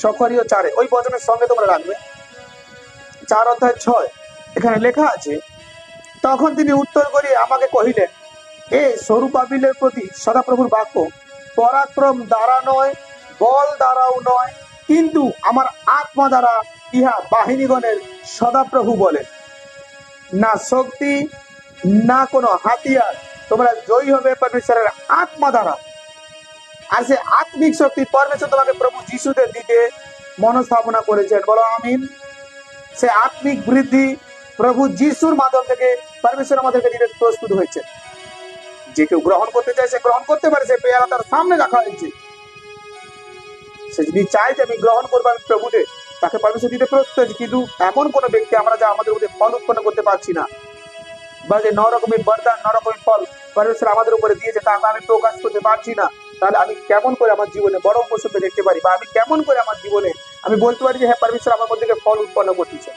সখরীয় চারে। ওই বচনের সঙ্গে তোমরা রাখবে। চার অধ্যায় ছয়, এখানে লেখা আছে, তখন তিনি উত্তর করিয়ে আমাকে কহিলেন, এ স্বরূপাবিলের প্রতি সদাপ্রভুর বাক্য, পরাক্রম দ্বারা নয়, বল দ্বারাও নয়, কিন্তু আমার আত্মা দ্বারা ইহা বাহিনীগণের সদাপ্রভু বলেন। না শক্তি, না কোনো হাতিয়ার, তোমরা জয়ী হবে পরমেশ্বরের আত্মা দ্বারা। আর সে আত্মিক শক্তি পরমেশ্বর তোমাকে প্রভু যিশুদের দিতে মনস্থাপনা করেছেন। বলো আমিন। সে আত্মিক বৃদ্ধি প্রভু যিশুর মাধ্যম থেকে পরমেশ্বর আমাদেরকে দিতে প্রস্তুত হয়েছে। যে কেউ গ্রহণ করতে চায়, সে গ্রহণ করতে পারে, সে পেয়ারা তার সামনে রাখা হয়েছে। সে যদি চায় যে আমি গ্রহণ করব আমি প্রভুতে তাকে পরমেশ্বর দিতে প্রস্তুত হয়েছে। কিন্তু এমন কোন ব্যক্তি আমরা যা আমাদের মধ্যে ফল উৎপন্ন করতে পারছি না। বা যে ন রকমের বরদান ন রকমের ফল পরমেশ্বর আমাদের উপরে দিয়েছে তাকে আমি প্রকাশ করতে পারছি না। তাহলে আমি কেমন করে আমার জীবনে বড় উপসর্গ দেখতে পারি? বা আমি কেমন করে আমার জীবনে, আমি বলতে পারি যে হ্যাঁ পারমেশ্বর আমার মধ্যে ফল উৎপন্ন করতেছে।